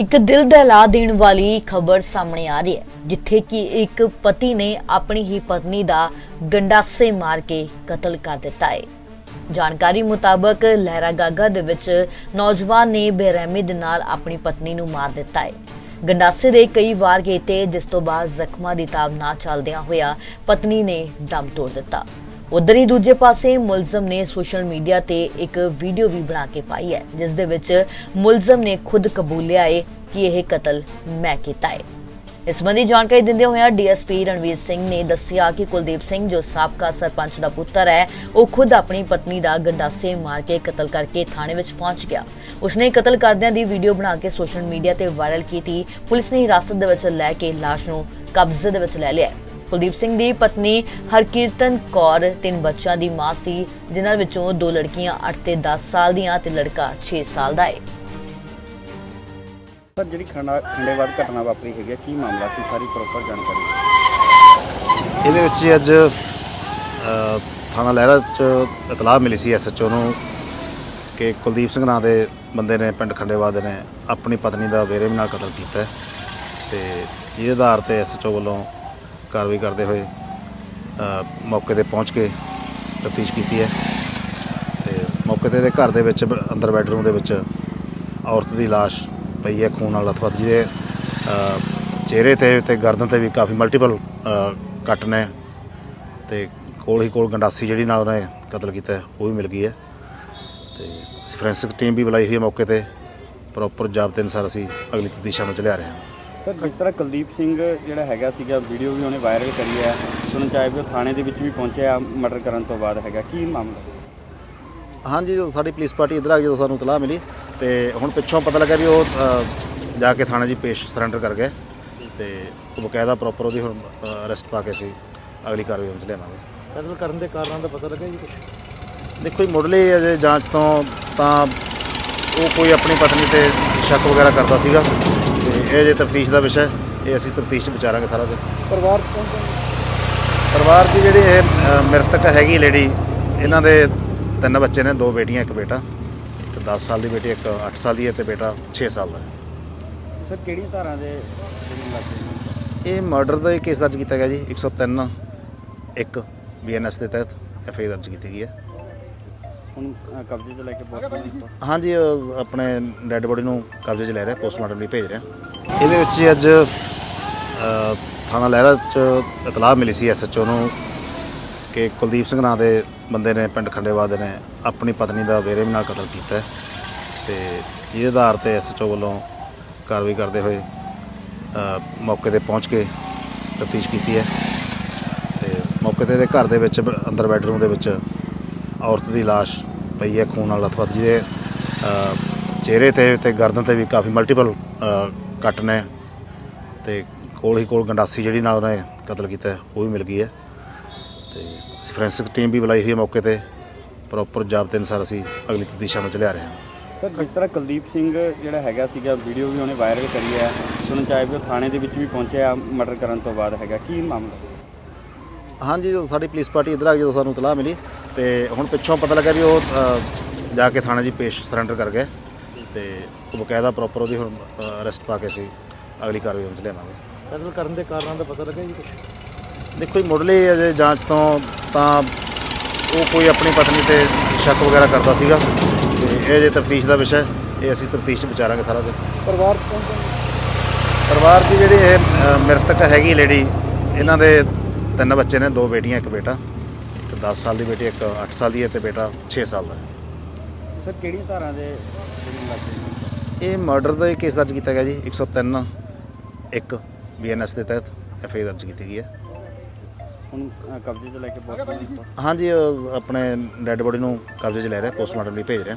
ਇੱਕ ਦਿਲ ਦਹਿਲਾ ਦੇਣ ਵਾਲੀ ਖਬਰ ਸਾਹਮਣੇ ਆ ਰਹੀ ਹੈ, ਜਿੱਥੇ ਕਿ ਇੱਕ ਪਤੀ ਨੇ ਆਪਣੀ ਹੀ ਪਤਨੀ ਦਾ ਗੰਡਾਸੇ ਮਾਰ ਕੇ ਕਤਲ ਕਰ ਦਿੱਤਾ ਹੈ। ਜਾਣਕਾਰੀ ਮੁਤਾਬਕ ਲਹਿਰਾ ਗਾਗਾ ਦੇ ਵਿੱਚ ਨੌਜਵਾਨ ਨੇ ਬੇਰਹਿਮੀ ਦੇ ਨਾਲ ਆਪਣੀ ਪਤਨੀ ਨੂੰ ਮਾਰ ਦਿੱਤਾ ਹੈ। ਗੰਡਾਸੇ ਦੇ ਕਈ ਵਾਰ ਕੀਤੇ ਜਿਸ ਤੋਂ ਬਾਅਦ ਜ਼ਖਮਾਂ ਦੀ ਤਾਬ ਨਾ ਚੱਲਦਿਆਂ ਹੋਇਆ ਪਤਨੀ ਨੇ ਦਮ ਤੋੜ ਦਿੱਤਾ। ਉਧਰ ਹੀ ਦੂਜੇ ਪਾਸੇ ਮੁਲਜ਼ਮ ਨੇ ਸੋਸ਼ਲ ਮੀਡੀਆ ਤੇ ਇੱਕ ਵੀਡੀਓ ਵੀ ਬਣਾ ਕੇ ਪਾਈ ਹੈ, ਜਿਸ ਦੇ ਵਿੱਚ ਮੁਲਜ਼ਮ ਨੇ ਖੁਦ ਕਬੂਲਿਆ ਹੈ ਕਿ ਇਹ ਕਤਲ ਮੈਂ ਕੀਤਾ ਹੈ ਇਸ ਸੰਬੰਧੀ ਜਾਣਕਾਰੀ ਦਿੰਦੇ ਹੋਇਆ ਡੀਐਸਪੀ ਰਣਵੀਰ ਸਿੰਘ ਨੇ ਦੱਸਿਆ ਕਿ ਕੁਲਦੀਪ ਸਿੰਘ ਜੋ ਸਾਬਕਾ ਸਰਪੰਚ ਦਾ ਪੁੱਤਰ ਹੈ, ਉਹ ਖੁਦ ਆਪਣੀ ਪਤਨੀ ਦਾ ਗੰਡਾਸੇ ਮਾਰ ਕੇ ਕਤਲ ਕਰਕੇ ਥਾਣੇ ਵਿੱਚ ਪਹੁੰਚ ਗਿਆ। ਉਸਨੇ ਕਤਲ ਕਰਦਿਆਂ ਦੀ ਵੀਡੀਓ ਬਣਾ ਕੇ ਸੋਸ਼ਲ ਮੀਡੀਆ ਤੇ ਵਾਇਰਲ ਕੀਤੀ। ਪੁਲਿਸ ਨੇ ਹਿਰਾਸਤ ਦੇ ਵਿੱਚ ਲੈ ਕੇ ਲਾਸ਼ ਨੂੰ ਕਬਜ਼ੇ ਦੇ ਵਿੱਚ ਲੈ ਲਿਆ ਕੁਲਦੀਪ ਸਿੰਘ ਦੀ ਪਤਨੀ ਹਰਕੀਰਤਨ ਕੌਰ ਤਿੰਨ ਬੱਚਿਆਂ ਦੀ ਮਾਂ ਸੀ ਜਿਨ੍ਹਾਂ ਵਿੱਚੋਂ ਦੋ ਲੜਕੀਆਂ 8 ਤੇ 10 ਸਾਲ ਦੀਆਂ ਤੇ ਲੜਕਾ 6 ਸਾਲ ਦਾ ਹੈ ਸਰ ਜਿਹੜੀ ਖੰਡਾ ਖੰਡੇਵਾਦ ਘਟਨਾ ਵਾਪਰੀ ਹੈਗੀ ਹੈ, ਕੀ ਮਾਮਲਾ ਸੀ? ਸਾਰੀ ਪ੍ਰੋਪਰ ਜਾਣਕਾਰੀ ਇਹਦੇ ਵਿੱਚ ਅੱਜ ਥਾਣਾ ਲਹਿਰਾ ਚ ਇਤਲਾਹ ਮਿਲੀ ਸੀ ਐਸਐਚਓ ਨੂੰ ਕਿ ਕੁਲਦੀਪ ਸਿੰਘ ਨਾਂ ਦੇ ਬੰਦੇ ਨੇ ਪਿੰਡ ਖੰਡੇਵਾਦ ਦੇ ਨੇ ਆਪਣੀ ਪਤਨੀ ਦਾ ਬੇਰਹਿਮੀ ਨਾਲ ਕਤਲ ਕੀਤਾ ਤੇ ਇਹਦੇ ਆਧਾਰ ਤੇ ਐਸਐਚਓ ਵੱਲੋਂ ਕਾਰਵਾਈ ਕਰਦੇ ਹੋਏ ਮੌਕੇ ਤੇ ਪਹੁੰਚ ਕੇ ਤਫਤੀਸ਼ ਕੀਤੀ ਹੈ ਤੇ ਮੌਕੇ ਤੇ ਇਹਦੇ ਘਰ ਦੇ ਵਿੱਚ, ਅੰਦਰ ਬੈਡਰੂਮ ਦੇ ਵਿੱਚ ਔਰਤ ਦੀ ਲਾਸ਼ ਪਈ ਹੈ, ਖੂਨ ਨਾਲ ਲਥਪਥ ਜਿਹਦੇ ਚਿਹਰੇ ਤੇ ਤੇ ਗਰਦਨ ਤੇ ਵੀ ਕਾਫੀ ਮਲਟੀਪਲ ਕੱਟ ਨੇ ਤੇ ਕੋਲ ਹੀ ਕੋਲ ਗੰਡਾਸੀ ਜਿਹੜੀ ਨਾਲ ਉਹਨੇ ਕਤਲ ਕੀਤਾ ਉਹ ਵੀ ਮਿਲ ਗਈ ਹੈ। ਤੇ ਫੋਰੈਂਸਿਕ ਟੀਮ ਵੀ ਬੁਲਾਈ ਹੋਈ ਹੈ ਮੌਕੇ ਤੇ ਪ੍ਰੋਪਰ ਜਾਬਤੇ ਅਨੁਸਾਰ ਅਸੀਂ ਅਗਲੀ ਤਫਤੀਸ਼ਾਂ ਨੂੰ ਲਿਆ ਰਹੇ ਹਾਂ। ਸਰ ਜਿਸ ਤਰ੍ਹਾਂ ਕੁਲਦੀਪ ਸਿੰਘ ਜਿਹੜਾ ਹੈਗਾ ਸੀਗਾ ਵੀਡੀਓ ਵੀ ਉਹਨੇ ਵਾਇਰਲ ਕਰੀ ਹੈ। ਸੁਣਨ ਚ ਆਇਆ ਵੀ ਉਹ ਥਾਣੇ ਦੇ ਵਿੱਚ ਵੀ ਪਹੁੰਚਿਆ ਮਰਡਰ ਕਰਨ ਤੋਂ ਬਾਅਦ ਹੈਗਾ। ਕੀ ਮਾਮਲਾ? ਹਾਂਜੀ ਜਦੋਂ ਸਾਡੀ ਪੁਲਿਸ ਪਾਰਟੀ ਇੱਧਰ ਆ ਗਈ ਜਦੋਂ ਸਾਨੂੰ ਇਤਲਾਹ ਮਿਲੀ ਤੇ ਹੁਣ ਪਿੱਛੋਂ ਪਤਾ ਲੱਗਾ ਵੀ ਉਹ ਜਾ ਕੇ ਥਾਣੇ 'ਚ ਪੇਸ਼ ਸਰੈਂਡਰ ਕਰ ਗਏ ਤੇ ਉਹ ਬਕਾਇਦਾ ਪ੍ਰੋਪਰ ਉਹਦੀ ਹੁਣ ਅਰੈਸਟ ਪਾ ਕੇ ਅਸੀਂ ਅਗਲੀ ਕਾਰਵਾਈ ਵਿੱਚ ਲਿਆਵਾਂਗੇ। ਕਤਲ ਕਰਨ ਦੇ ਕਾਰਨਾਂ ਦਾ ਪਤਾ ਲੱਗਾ ਜੀ? ਦੇਖੋ ਜੀ ਮੁੱਢਲੀ ਅਜੇ ਜਾਂਚ ਤੋਂ ਤਾਂ ਉਹ ਕੋਈ ਆਪਣੀ ਪਤਨੀ ਤੇ ਸ਼ੱਕ ਵਗੈਰਾ ਕਰਦਾ ਸੀਗਾ। ਇਹ ਜੇ ਤਫਤੀਸ਼ ਦਾ ਵਿਸ਼ਾ ਹੈ, ਇਹ ਅਸੀਂ ਤਫਤੀਸ਼ 'ਚ ਵਿਚਾਰਾਂਗੇ ਸਾਰਾ ਕੁਝ ਪਰਿਵਾਰ ਚ ਕੌਣ ਕੌਣ ਪਰਿਵਾਰ 'ਚ ਜਿਹੜੀ ਇਹ ਅ, ਮ੍ਰਿਤਕ ਹੈਗੀ ਲੇਡੀ ਇਹਨਾਂ ਦੇ ਤਿੰਨ ਬੱਚੇ ਨੇ ਦੋ ਬੇਟੀਆਂ ਇੱਕ ਬੇਟਾ। ਇੱਕ 10 ਸਾਲ ਦੀ ਬੇਟੀ ਇੱਕ 8 ਸਾਲ ਦੀ ਹੈ ਤੇ ਬੇਟਾ 6 ਸਾਲ ਦਾ ਹੈ। ਸਰ ਕਿਹੜੀ ਧਾਰਾ ਦੇ ਜਿਹੜੀ ਲੱਗੇ ਨੇ? ਇਹ ਮਰਡਰ ਦਾ ਕੇਸ ਦਰਜ ਕੀਤਾ ਗਿਆ ਜੀ 103 1 ਬੀਐਨਐਸ ਦੇ ਤਹਿਤ ਐਫਆਈ ਦਰਜ ਕੀਤੀ ਗਈ ਹੈ। ਹੁਣ ਅ, ਕਬਜ਼ੇ 'ਚ ਲੈ ਕੇ ਪੋਸਟਮਾਰਟਮ ਹਾਂਜੀ ਅ, ਆਪਣੇ ਡੈੱਡ ਬੋਡੀ ਨੂੰ ਕਬਜ਼ੇ 'ਚ ਲੈ ਰਿਹਾ ਪੋਸਟਮਾਰਟਮ ਲਈ ਭੇਜ ਰਿਹਾ। ਇਹਦੇ ਵਿੱਚ ਹੀ ਅੱਜ ਅ, ਥਾਣਾ ਲਹਿਰਾ ਚ ਇਤਲਾਹ ਮਿਲੀ ਸੀ ਐਸਐਚਓ ਨੂੰ ਕਿ ਕੁਲਦੀਪ ਸਿੰਘ ਨਾਂ ਦੇ ਬੰਦੇ ਨੇ ਪਿੰਡ ਖੰਡੇਵਾਦ ਦੇ ਨੇ ਆਪਣੀ ਪਤਨੀ ਦਾ ਬੇਰਹਿਮੀ ਨਾਲ ਕਤਲ ਕੀਤਾ ਹੈ ਤੇ ਇਹਦੇ ਆਧਾਰ ਤੇ ਐਸਐਚਓ ਵੱਲੋਂ ਕਾਰਵਾਈ ਕਰਦੇ ਹੋਏ ਅ, ਮੌਕੇ ਤੇ ਪਹੁੰਚ ਕੇ ਤਫਤੀਸ਼ ਕੀਤੀ ਹੈ ਤੇ ਮੌਕੇ ਤੇ ਇਹਦੇ ਘਰ ਦੇ ਵਿੱਚ ਬ- ਅੰਦਰ ਬੈਡਰੂਮ ਦੇ ਵਿੱਚ ਔਰਤ ਦੀ ਲਾਸ਼ ਪਈ ਹੈ ਖੂਨ ਨਾਲ ਲਥਪਥ ਜਿਹਦੇ ਚਿਹਰੇ ਤੇ ਤੇ ਗਰਦਨ ਤੇ ਵੀ ਕਾਫੀ ਮਲਟੀਪਲ ਕੱਟ ਨੇ ਤੇ ਕੋਲ ਹੀ ਕੋਲ ਗੰਡਾਸੀ ਜਿਹੜੀ ਨਾਲ ਉਹਨੇ ਕਤਲ ਕੀਤਾ ਉਹ ਵੀ ਮਿਲ ਗਈ ਹੈ। ਤੇ ਫੋਰੈਂਸਿਕ ਟੀਮ ਵੀ ਬੁਲਾਈ ਹੋਈ ਹੈ ਮੌਕੇ ਤੇ ਪ੍ਰੋਪਰ ਜਾਬਤੇ ਅਨੁਸਾਰ ਅਸੀਂ ਅਗਲੀ ਤਫਤੀਸ਼ਾਂ ਨੂੰ ਲਿਆ ਰਹੇ ਹਾਂ। ਸਰ ਜਿਸ ਤਰ੍ਹਾਂ ਕੁਲਦੀਪ ਸਿੰਘ ਜਿਹੜਾ ਹੈਗਾ ਸੀਗਾ ਵੀਡੀਓ ਵੀ ਉਹਨੇ ਵਾਇਰਲ ਕਰੀ ਹੈ ਸੁਣਨ ਚ ਆਇਆ ਵੀ ਉਹ ਥਾਣੇ ਦੇ ਵਿੱਚ ਵੀ ਪਹੁੰਚਿਆ ਮਰਡਰ ਕਰਨ ਤੋਂ ਬਾਅਦ ਹੈਗਾ ਕੀ ਮਾਮਲਾ? ਹਾਂਜੀ ਜਦੋਂ ਸਾਡੀ ਪੁਲਿਸ ਪਾਰਟੀ ਇੱਧਰ ਆ ਗਈ ਜਦੋਂ ਸਾਨੂੰ ਇਤਲਾਹ ਮਿਲੀ। ਤੇ ਹੁਣ ਪਿੱਛੋਂ ਪਤਾ ਲੱਗਾ ਵੀ ਉਹ ਅ, ਜਾ ਕੇ ਥਾਣੇ 'ਚ ਪੇਸ਼ ਸਰੈਂਡਰ ਕਰ ਗਏ ਤੇ ਉਹ ਬਕਾਇਦਾ ਪ੍ਰੋਪਰ ਉਹਦੀ ਹੁਣ ਅਰੈਸਟ ਪਾ ਕੇ ਅਸੀਂ ਅਗਲੀ ਕਾਰਵਾਈ ਵਿੱਚ ਲਿਆਵਾਂਗੇ। ਕਤਲ ਕਰਨ ਦੇ ਕਾਰਨਾਂ ਦਾ ਪਤਾ ਲੱਗਾ ਜੀ ਕੁਛ? ਦੇਖੋ ਜੀ ਮੁੱਢਲੀ ਅਜੇ ਜਾਂਚ ਤੋਂ ਤਾਂ ਉਹ ਕੋਈ ਆਪਣੀ ਪਤਨੀ ਤੇ ਸ਼ੱਕ ਵਗੈਰਾ ਕਰਦਾ ਸੀਗਾ ਤੇ ਇਹ ਜੇ ਤਫਤੀਸ਼ ਦਾ ਵਿਸ਼ਾ ਹੈ, ਇਹ ਅਸੀਂ ਤਫਤੀਸ਼ ਵਿਚਾਰਾਂਗੇ ਸਾਰਾ ਕੁਝ ਪਰਿਵਾਰ ਚ ਕੌਣ ਕੌਣ? ਪਰਿਵਾਰ 'ਚ ਜਿਹੜੀ ਇਹ ਅ, ਮ੍ਰਿਤਕ ਹੈਗੀ ਲੇਡੀ ਇਹਨਾਂ ਦੇ ਤਿੰਨ ਬੱਚੇ ਨੇ ਦੋ ਬੇਟੀਆਂ ਇੱਕ ਬੇਟਾ। 10 ਸਾਲ ਦੀ ਬੇਟੀ ਇੱਕ 8 ਸਾਲ ਦੀ ਹੈ ਤੇ ਬੇਟਾ 6 ਸਾਲ ਦਾ ਹੈ। ਸਰ ਕਿਹੜੀ ਧਾਰਾ ਦੇ? ਇਹ ਮਰਡਰ ਦਾ ਕੇਸ ਦਰਜ ਕੀਤਾ ਗਿਆ ਜੀ 103 1 ਬੀਐਨਐਸ ਦੇ ਤਹਿਤ ਐਫਆਈ ਦਰਜ ਕੀਤੀ ਗਈ ਹੈ। ਹੁਣ ਅ, ਕਬਜ਼ੇ 'ਚ ਲੈ ਕੇ ਪੋਸਟਮਾਰਟਮ ਹਾਂਜੀ ਅ, ਆਪਣੇ ਡੈੱਡ ਬੋਡੀ ਨੂੰ ਕਬਜ਼ੇ 'ਚ ਲੈ ਰਿਹਾ ਪੋਸਟਮਾਰਟਮ ਲਈ ਭੇਜ ਰਿਹਾ।